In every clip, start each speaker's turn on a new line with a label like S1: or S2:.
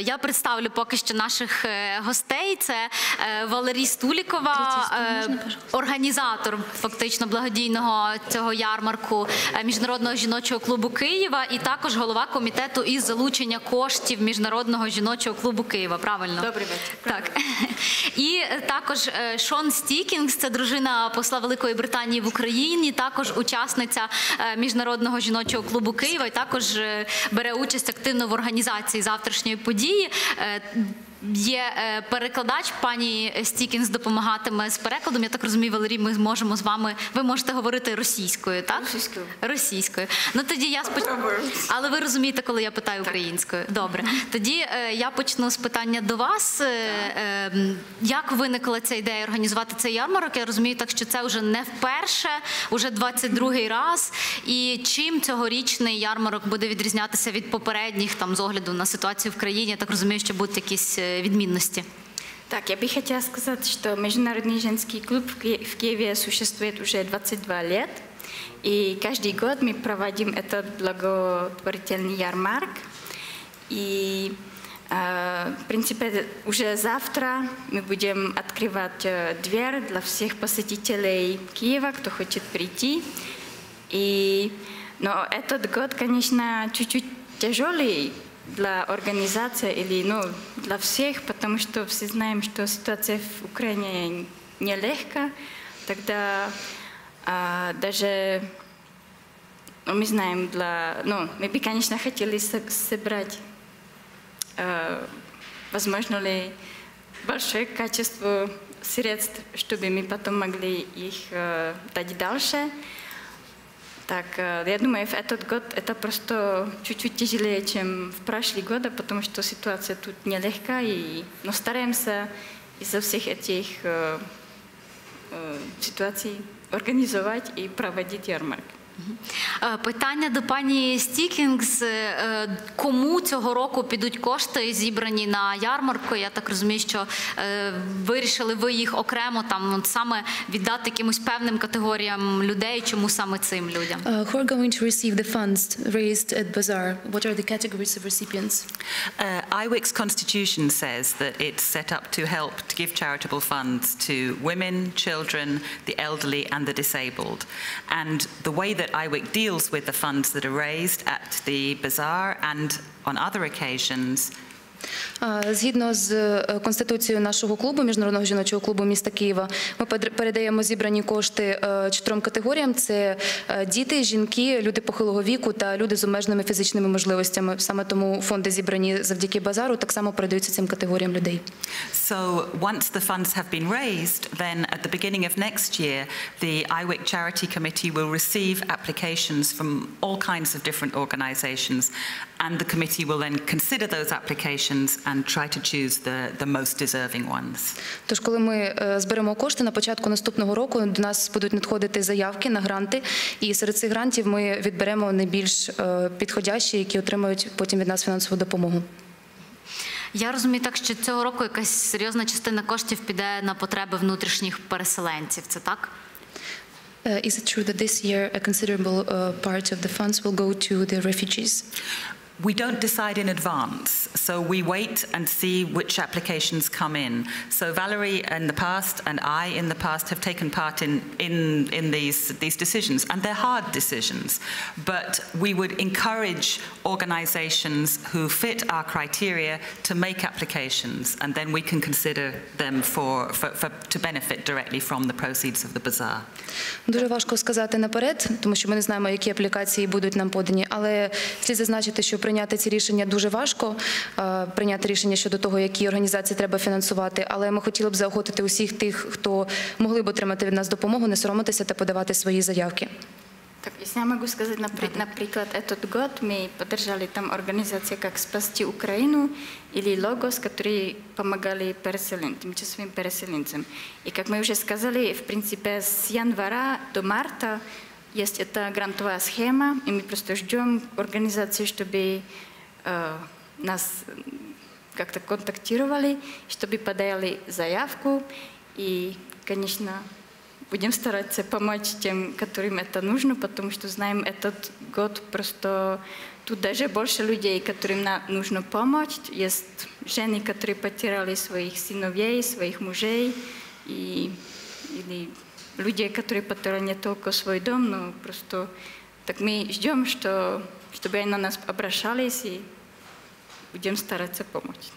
S1: я представлю поки що наших е, гостей. Це е, Валерій Стулікова, е, організатор фактично благодійного цього ярмарку міжнародного жіночого клубу Києва, і також голова комітету із залучення коштів міжнародного жіночого клубу Києва. Правильно
S2: Добрий вечір.
S1: Так і також Шон Стікінгс, це дружина посла Великої Британії в Україні, також учасниця міжнародного жіночого клубу Києва, і також бере участь активно в організації завтрашньої події. Е, Є е, перекладач, пані Стікінс допомагатиме з перекладом. Я так розумію, Валерій, ми зможемо з вами. Ви можете говорити російською, так?
S2: Російською.
S1: Російською. Ну тоді я споч... Але ви розумієте, коли я питаю українською. Добре. Тоді е, я почну з питання до вас. Е, е, як виникла ця ідея організувати цей ярмарок? Я розумію, так що це вже не вперше, уже 22-й раз. І чим цьогорічний ярмарок буде відрізнятися від попередніх там з огляду на ситуацію в країні? Я так розумію, що будуть якісь відмінності.
S2: Так, я бы хотела сказать, что Международный женский клуб в Ки- в Киеве существует уже 22 лет. И каждый год мы проводим этот благотворительный ярмарк. И, э, в принципе, уже завтра мы будем открывать э, дверь для всех посетителей Киева, кто хочет прийти. И, но этот год, конечно, чуть-чуть тяжелый для организации или ну, для всех, потому что все знаем, что ситуация в Украине нелегкая. Тогда а, даже ну, мы знаем, для, ну, мы бы, конечно, хотели со- собрать, э, возможно ли, большое количество средств, чтобы мы потом могли их э, дать дальше. Так, э, я думаю, в этот год это просто чуть-чуть тяжелее, чем в прошлые годы, потому что ситуация тут нелегкая, и, но стараемся из-за всех этих э, э, ситуаций организовать и проводить ярмарку.
S1: Е, Питання до пані Стікінгс. Е, Кому цього року підуть кошти, зібрані на ярмарку? Я так розумію, що е, вирішили ви їх окремо там саме віддати якимось певним категоріям людей. Чому саме цим людям?
S3: Uh, who are going to receive the funds raised at Bazaar? What are the categories of recipients?
S4: Uh, IWIC's constitution says that it's set up to help to give charitable funds to women, children, the elderly, and the disabled. And the way that IWIC deals with the funds that are raised at the bazaar and on other occasions
S3: Згідно з е, конституцією нашого клубу, міжнародного жіночого клубу міста Києва, ми передаємо зібрані кошти е, чотирьом категоріям: це е, діти, жінки, люди похилого віку та люди з обмеженими фізичними можливостями. Саме тому фонди зібрані завдяки базару, так само передаються цим категоріям людей.
S4: So once the funds have been raised, then at the beginning of next year, the IWIC Charity Committee will receive applications from all kinds of different organisations, and the committee will then consider those applications and try to choose the, the most deserving ones.
S3: Тож, коли ми е, зберемо кошти на початку наступного року, до нас будуть надходити заявки на гранти, і серед цих грантів ми відберемо найбільш е, підходящі, які отримають потім від нас фінансову допомогу.
S1: Я розумію так, що цього року якась серйозна частина коштів піде на потреби внутрішніх переселенців. Це так?
S3: Uh, is it true that this year a considerable uh, part of the funds will go to the refugees?
S4: We don't decide in advance, so we wait and see which applications come in. So Valerie in the past and I in the past have taken part in, in, in these, these decisions, and they're hard decisions. But we would encourage organisations who fit our criteria to make applications, and then we can consider them for, for, for, to benefit directly from the proceeds of the bazaar.
S3: Дуже важко сказати наперед, тому що ми не знаємо, які аплікації будуть нам подані. Але слід зазначити, що прийняти ці рішення дуже важко. е, Прийняти рішення щодо того, які організації треба фінансувати. Але ми хотіли б заохотити усіх тих, хто могли б отримати від нас допомогу, не соромитися та подавати свої заявки.
S2: Так, если я могу сказать, напри- например, этот год мы поддержали там организации как «Спасти Украину» или «Логос», которые помогали переселенцам, часовым переселенцам. И как мы уже сказали, в принципе, с января до марта есть эта грантовая схема, и мы просто ждем организации, чтобы э, нас как-то контактировали, чтобы подали заявку. И, конечно, будем стараться помочь тем, которым это нужно, потому что знаем, этот год просто тут даже больше людей, которым на- нужно помочь. Есть жены, которые потеряли своих сыновей, своих мужей, и, или люди, которые потеряли не только свой дом, но просто так мы ждем, что, чтобы они на нас обращались и будем стараться помочь.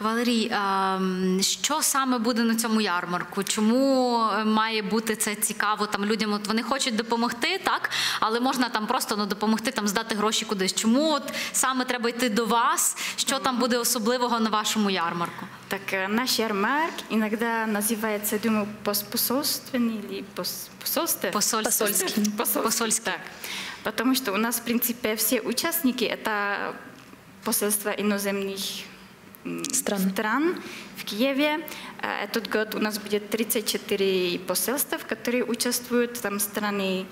S1: Валерій, а, м, що саме буде на цьому ярмарку? Чому е, має бути це цікаво там людям? От вони хочуть допомогти, так, але можна там просто ну, допомогти там здати гроші кудись. Чому от саме треба йти до вас? Що там буде особливого на вашому ярмарку?
S2: Так э, наш ярмарк иногда называется, думаю, постпосольственный или пос- посольство.
S1: Посольство.
S3: Посольский.
S2: Посольский,
S1: Посольский.
S2: так. Потому что у нас, в принципе, все участники — это посольства иноземных м,
S3: Стран.
S2: стран в Киеве. Э, Этот год у нас будет 34 посольства, которые участвуют. Там страны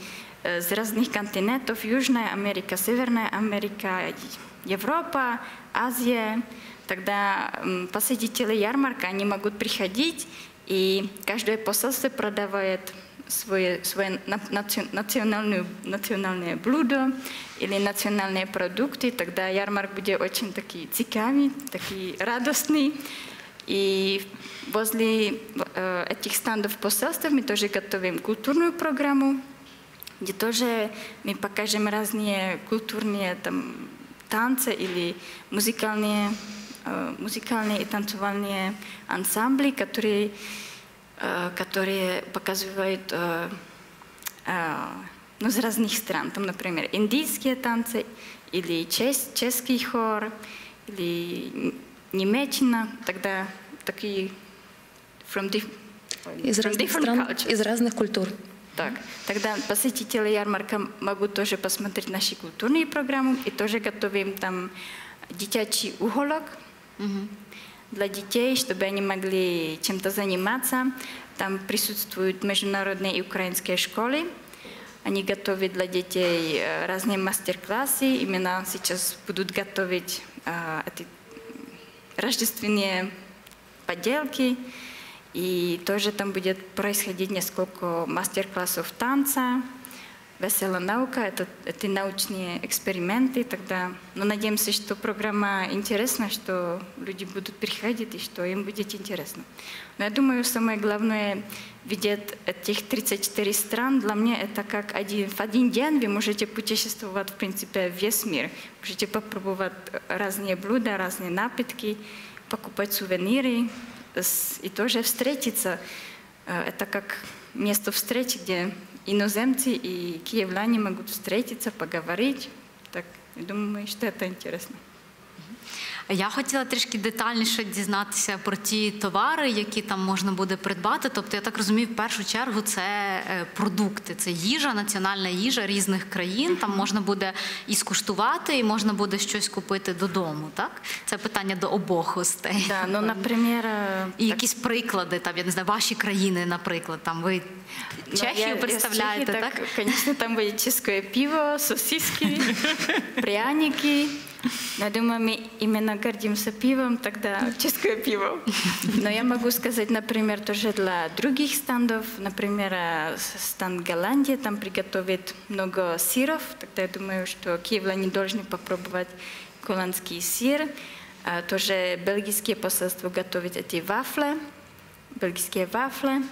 S2: э, с разных континентов. Южная Америка, Северная Америка, Европа, Азия. Тогда посетители ярмарка, они могут приходить, и каждое посольство продавает свое, свое на- наци- национальную, национальное блюдо или национальные продукты. Тогда ярмарк будет очень такой цикавый, такой радостный. И возле э, этих стандов посольств мы тоже готовим культурную программу, где тоже мы покажем разные культурные там, танцы или музыкальные, э, музыкальные и танцевальные ансамбли, которые, э, которые показывают э, э, ну, с разных стран. Там, например, индийские танцы или чес- чешский хор, или н- немеччина. Тогда такие from, dif-
S3: Із
S2: from
S3: різних
S2: different
S3: стран,
S2: cultures.
S3: із різних культур.
S2: Так, тогда посетители ярмарка могут тоже посмотреть наши культурные программы и тоже готовим там детячий уголок для детей, чтобы они могли чем-то заниматься. Там присутствуют международные и украинские школы. Они готовят для детей э, разные мастер-классы. Именно сейчас будут готовить э, эти рождественные поделки. И тоже там будет происходить несколько мастер-классов танца, веселая наука, это, это научные эксперименты тогда. Но надеемся, что программа интересна, что люди будут приходить и что им будет интересно. Но я думаю, самое главное видеть этих 34 стран. Для меня это как один, в один день вы можете путешествовать, в принципе, весь мир. Можете попробовать разные блюда, разные напитки, покупать сувениры и тоже встретиться. Э, Это как место встречи, где иноземцы и киевляне могут встретиться, поговорить. Так, я думаю, что это интересно.
S1: Я хотіла трішки детальніше дізнатися про ті товари, які там можна буде придбати. Тобто, я так розумію, в першу чергу це е, продукти, це їжа, національна їжа різних країн. Там можна буде і скуштувати, і можна буде щось купити додому. Так, це питання до обох гостей.
S2: Да, но, например... э,
S1: І
S2: так,
S1: якісь приклади, там я не знаю, ваші країни, наприклад, там ви
S2: ну,
S1: Чехію
S2: я- я с
S1: представляєте, так?
S2: Конечно, там будет чешское пиво, сосиски, пряники. Я думаю, мы именно гордимся пивом, тогда чешское пиво. Но я могу сказать, например, тоже для других стандов, например, э, станд Голландии, там приготовит много сыров, тогда я думаю, что киевляне должны попробовать голландский сыр. А Тоже бельгийские посольства готовят эти вафли, бельгийские вафли.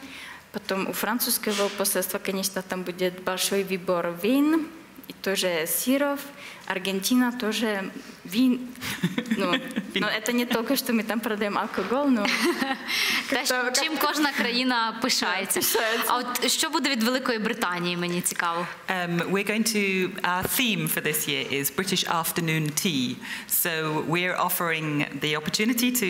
S2: Потом у французского посольства, конечно, там будет большой выбор вин и тоже сыров. Аргентина тоже вин. Ну, но это не только, что мы там продаем алкоголь, но
S1: те,
S2: Как-то-
S1: чим кожна країна пишається.
S2: пишається.
S1: А от що буде від Великої Британії? Мені цікаво.
S4: Um, we're going to, our theme for this year is British afternoon tea. So we're offering the opportunity to,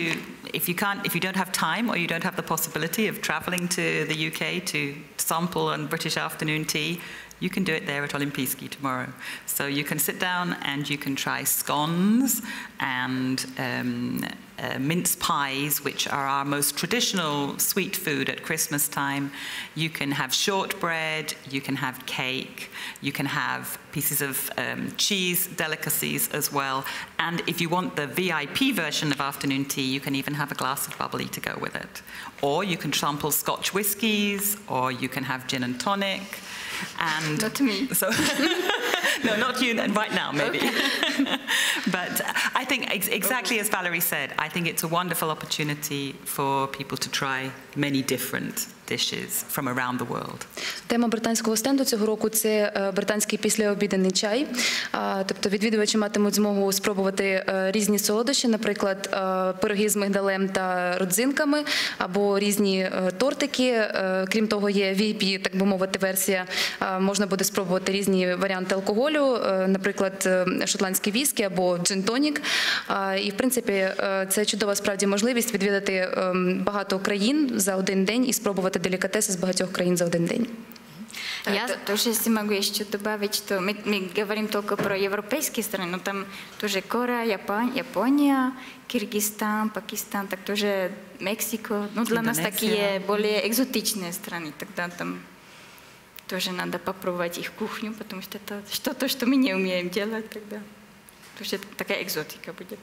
S4: if you can't, if you don't have time or you don't have the possibility of traveling to the UK to sample on British afternoon tea, you can do it there at Olimpiski tomorrow. So you can sit down and you can try scones and um, uh, mince pies, which are our most traditional sweet food at Christmas time. You can have shortbread, you can have cake, you can have pieces of um, cheese delicacies as well. And if you want the VIP version of afternoon tea, you can even have a glass of bubbly to go with it. Or you can sample Scotch whiskies, or you can have gin and tonic. And
S2: Not me.
S4: so, no, not you right now, maybe. but uh, I think ex- exactly as Valerie said, I think it's a wonderful opportunity for people to try many different dishes from around the world.
S3: Тема британського стенду цього року це е, британський післяобіденний чай. Тобто відвідувачі матимуть змогу спробувати е, різні солодощі, наприклад, е, пироги з мигдалем та родзинками або різні тортики. Крім того, є VIP, так би мовити, версія. Можна буде спробувати різні варіанти алкоголю, наприклад, шотландський віскі або джин-тонік. І в принципі, це чудова справді можливість відвідати е, багато країн за один день і спробувати делікатеси з багатьох країн за один день.
S2: Да,
S1: Я-
S2: то- тоже, если могу еще добавить, что мы, мы говорим только про европейские страны, но там тоже Корея, Япон- Япония, Киргизстан, Пакистан, так тоже Мексико. Ну, для нас
S4: Индонезия.
S2: такие более экзотичные страны. Тогда там тоже надо попробовать их кухню, потому что это что-то, что мы не умеем делать тогда. Потому что это такая экзотика будет.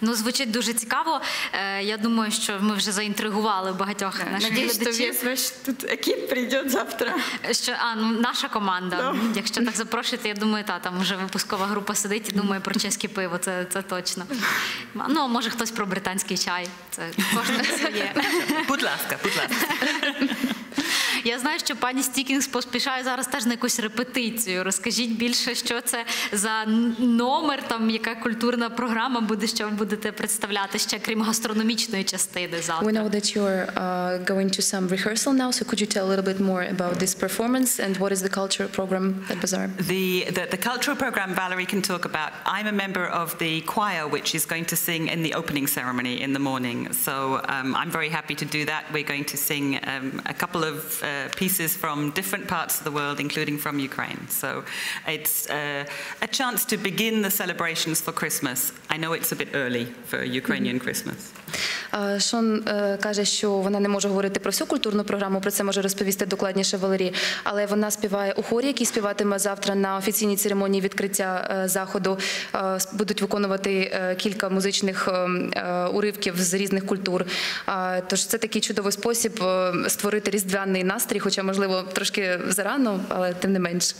S1: Ну, звучить дуже цікаво. Е, Я думаю, що ми вже заінтригували багатьох наших
S2: Надеюсь, что
S1: глядачів.
S2: весь ваш тут екип придет завтра.
S1: Що а ну наша команда, якщо так запрошуєте, я думаю, та там вже випускова група сидить і думає про чеське пиво. Це, це точно. Ну а може хтось про британський чай. Це кожне своє.
S4: Будь ласка, будь ласка.
S1: Я знаю, що пані Стікінгс поспішає зараз теж на якусь репетицію. Розкажіть більше, що це за н- номер, там яка культурна програма буде, що ви будете представляти ще крім гастрономічної частини
S3: We
S1: завтра.
S3: know that you're uh, going to some rehearsal now, so could you tell a little bit more about this performance and what is the culture program at Bazaar?
S4: The, the, the cultural program Valerie can talk about. I'm a member of the choir, which is going to sing in the opening ceremony in the morning. So um, I'm very happy to do that. We're going to sing um, a couple of uh, pieces from different parts of the world, including from Ukraine. So it's uh, a chance to begin the celebrations for Christmas. I know it's a bit early for Ukrainian Christmas.
S3: Шон е, каже, що вона не може говорити про всю культурну програму. Про це може розповісти докладніше Валерій. Але вона співає у хорі, який співатиме завтра на офіційній церемонії відкриття е, заходу. Е, Будуть виконувати кілька музичних е, е, уривків з різних культур. Тож це такий чудовий спосіб створити різдвяний настрій, хоча можливо трошки зарано, але тим не менш.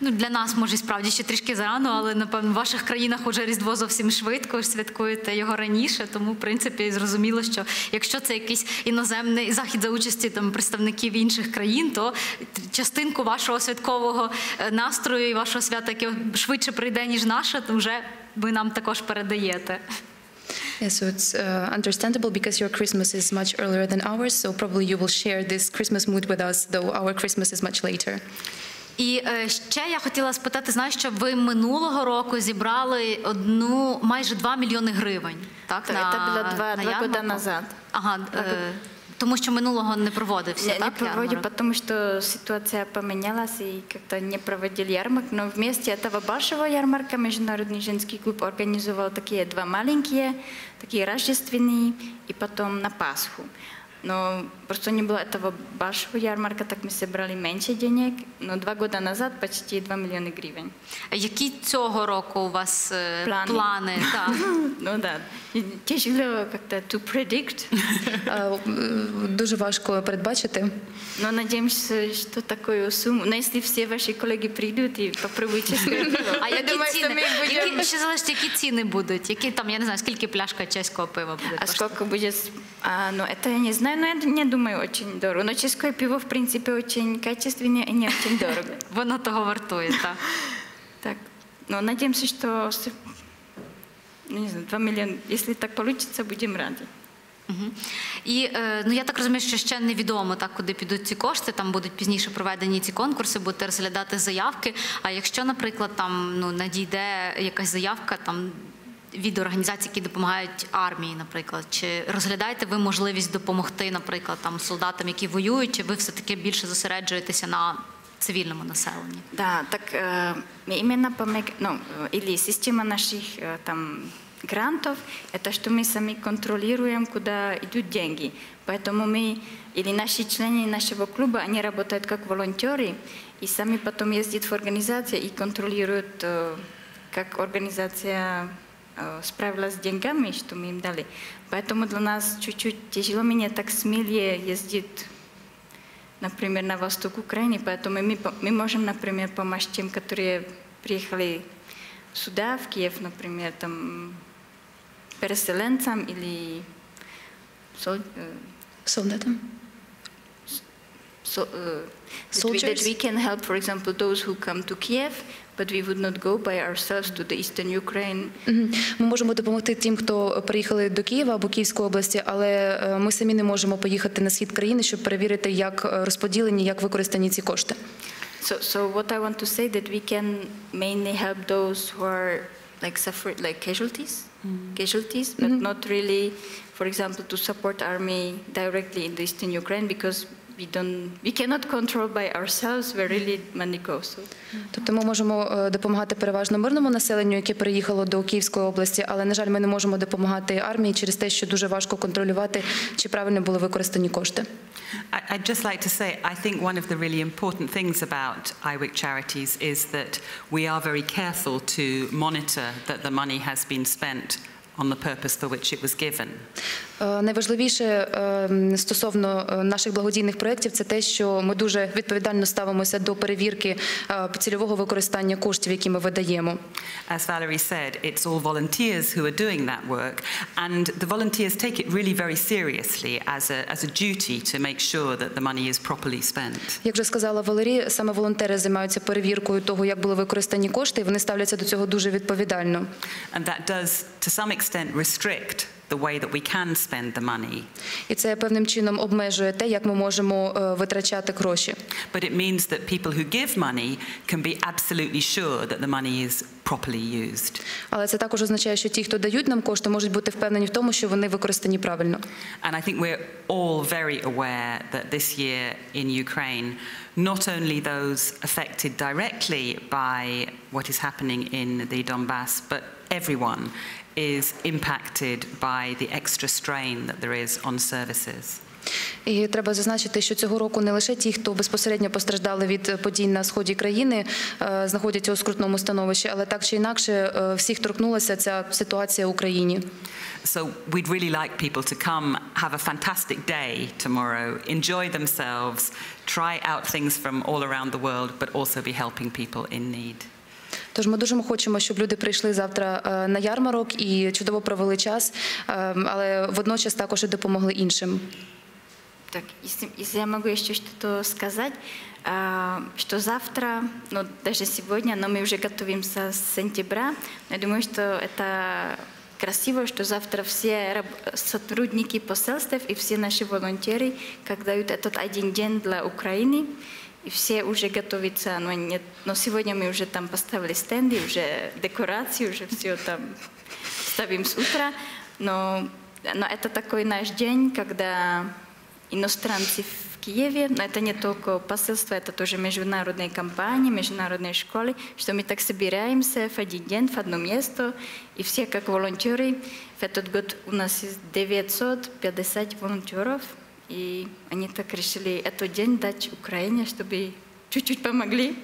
S1: Ну, для нас може справді ще трішки зарано, але напевно в ваших країнах уже Різдво зовсім швидко святкуєте його раніше. Тому, в принципі, зрозуміло, що якщо це якийсь іноземний захід за участі там представників інших країн, то частинку вашого святкового е, настрою і вашого свята, яке швидше прийде, ніж наше, то вже ви нам також передаєте.
S3: Yeah, so it's uh, understandable because your Christmas is much earlier than ours, so probably you will share this Christmas mood with us, though our Christmas is much later.
S1: І е, ще я хотіла спитати, знаю, що ви минулого року зібрали одну майже 2 мільйони гривень. Так,
S2: Так,
S1: на,
S2: це було два-
S1: на
S2: два
S1: ярмарку?
S2: года назад.
S1: Ага, е, тому що минулого не проводився,
S2: Не, не
S1: так?
S2: проводим,
S1: ярмарок?
S2: потому что ситуация поменялась и как-то не проводили ярмарк. Но вместе этого большого ярмарка Международный женский клуб организовал такие два маленькие, такие рождественные, и потом на Пасху. Но просто не было этого большого ярмарка, так мы собрали меньше денег. Но два года назад почти 2 миллиона гривен.
S1: Які цього року у вас е,
S2: Плани.
S1: плани? Так.
S2: Ну да, и тяжело как-то to predict.
S3: Е, Дуже важко передбачити.
S2: Но надеемся, что такую сумму. Но если все ваши коллеги придут и попробуют чешское пиво.
S1: А
S2: я
S1: які
S2: думаю, что
S1: ціни?
S2: мы будем...
S1: Які, ще залежить, які ціни будуть? Які там, я не знаю, скільки пляшка чеського пива буде
S2: А
S1: коштувати?
S2: сколько будет? А, ну, это я не знаю, но я не думаю очень дорого. Но чешское пиво, в принципе, очень качественное и не очень дорого.
S1: Воно того вартує, так.
S2: Так, но надеемся, что ну, не знаю, 2 миллиона, если так получится, будем рады.
S1: Мгм. І е, ну я так розумію, що ще невідомо так, куди підуть ці кошти. Там будуть пізніше проведені ці конкурси, будете розглядати заявки. А якщо, наприклад, там ну надійде якась заявка там Від організацій, які допомагають армії, наприклад, чи розглядаєте ви можливість допомогти, наприклад, там солдатам, які воюють, чи ви все таки більше зосереджуєтеся на цивільному населенні?
S2: Да, так э, мы именно помог, ну, э, или система наших э, там грантов, это что мы сами контролируем, куда идут деньги. Поэтому мы, или наши члены нашего клуба, они работают как волонтеры, и сами потом ездят в организации и контролируют, э, как организация э, справилась с деньгами, что мы им дали. Поэтому для нас чуть-чуть тяжело, мне так смелее ездить например, на восток Украины, поэтому мы, по- мы можем, например, помочь тем, которые приехали сюда, в Киев, например, там, переселенцам или сол- э,
S3: Солдатам.
S2: so, uh, that, we,
S3: Soldiers?
S2: that we can help, for example, those who come to Kiev, but we would not go by ourselves to the eastern Ukraine.
S3: Ми можемо допомогти тим, хто приїхали до Києва або Київської області, але е, ми самі не можемо поїхати на схід країни, щоб перевірити, як е, розподілені, як використані ці кошти.
S2: So, so what I want to say that we can mainly help those who are like suffer like casualties, casualties, but not really, for example, to support army directly in the eastern Ukraine because we don't, we cannot control by ourselves where really money goes. So,
S3: Тобто ми можемо е, допомагати переважно мирному населенню, яке приїхало до Київської області, але на жаль, ми не можемо допомагати армії через те, що дуже важко контролювати, чи правильно були використані кошти.
S4: I- I'd just like to say, I think one of the really important things about IWIC charities is that we are very careful to monitor that the money has been spent on the purpose for which it was given.
S3: Е, Найважливіше е, стосовно е, наших благодійних проєктів це те, що ми дуже відповідально ставимося до перевірки е, цільового використання коштів, які ми видаємо.
S4: As Valerie said, it's all volunteers who are doing that work, and the volunteers take it really very seriously as a, as a duty to make sure that the money is properly spent.
S3: Як вже сказала Валерій, саме волонтери займаються перевіркою того, як були використані кошти, і вони ставляться до цього дуже відповідально.
S4: And that does, to some extent, restrict the way that we can spend the money.
S3: І це певним чином обмежує те, як ми можемо е, витрачати гроші.
S4: But it means that people who give money can be absolutely sure that the money is properly used.
S3: Але це також означає, що ті, хто дають нам кошти, можуть бути впевнені в тому, що вони використані правильно.
S4: And I think we're all very aware that this year in Ukraine, not only those affected directly by what is happening in the Donbass, but everyone is impacted by the extra strain that there is on services.
S3: І треба зазначити, що цього року не лише ті, хто безпосередньо постраждали від подій на сході країни, е, знаходяться у скрутному становищі, але так чи інакше е, всіх торкнулася ця ситуація в Україні.
S4: So we'd really like people to come, have a fantastic day tomorrow, enjoy themselves, try out things from all around the world, but also be helping people in need.
S3: Тож ми дуже хочемо, щоб люди прийшли завтра е, на ярмарок і чудово провели час, е, але водночас також і допомогли іншим.
S2: Так, если, если я могу еще что-то сказать, а, что завтра, ну даже сегодня, но мы уже готовимся с сентября, но я думаю, что это красиво, что завтра все раб- сотрудники посольств и все наши волонтеры, как дают этот один день для Украины, и все уже готовятся, но, нет, но сегодня мы уже там поставили стенды, уже декорации, уже все там ставим с утра, но, но это такой наш день, когда иностранцы в Киеве, но это не только посольство, это тоже международные компании, международные школы, что мы так собираемся в один день, в одно место, и все как волонтеры. В этот год у нас есть 950 волонтеров, и они так решили этот день дать Украине, чтобы чуть-чуть помогли,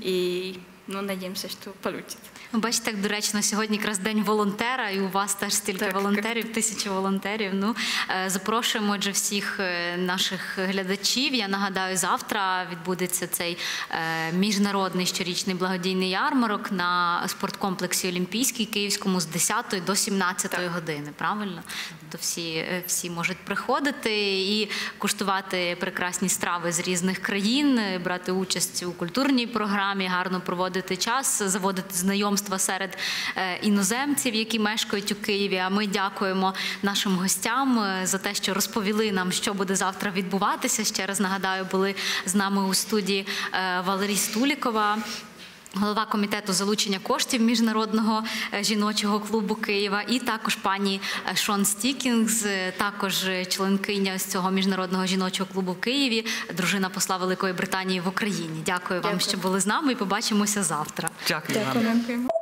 S2: и ну, надеемся, что получится.
S1: Ви Бачите, як доречно, сьогодні якраз день волонтера, і у вас теж стільки
S2: Так.
S1: волонтерів, тисячі волонтерів. Ну е, запрошуємо отже всіх е, наших глядачів. Я нагадаю, завтра відбудеться цей е, міжнародний щорічний благодійний ярмарок на спорткомплексі Олімпійський Київському з 10 до 17 години. Правильно? То всі, всі можуть приходити і куштувати прекрасні страви з різних країн, брати участь у культурній програмі, гарно проводити час, заводити знайомства серед е, іноземців, які мешкають у Києві. А ми дякуємо нашим гостям е, за те, що розповіли нам, що буде завтра відбуватися. Ще раз нагадаю, були з нами у студії е, Валерій Стулікова. Голова комітету залучення коштів міжнародного е, жіночого клубу Києва, і також пані е, Шон Стікінгс, е, також членкиня з цього міжнародного жіночого клубу в Києві, дружина посла Великої Британії в Україні. Дякую вам, що були з нами, і побачимося завтра.
S4: Дякую.
S2: Дякуємо.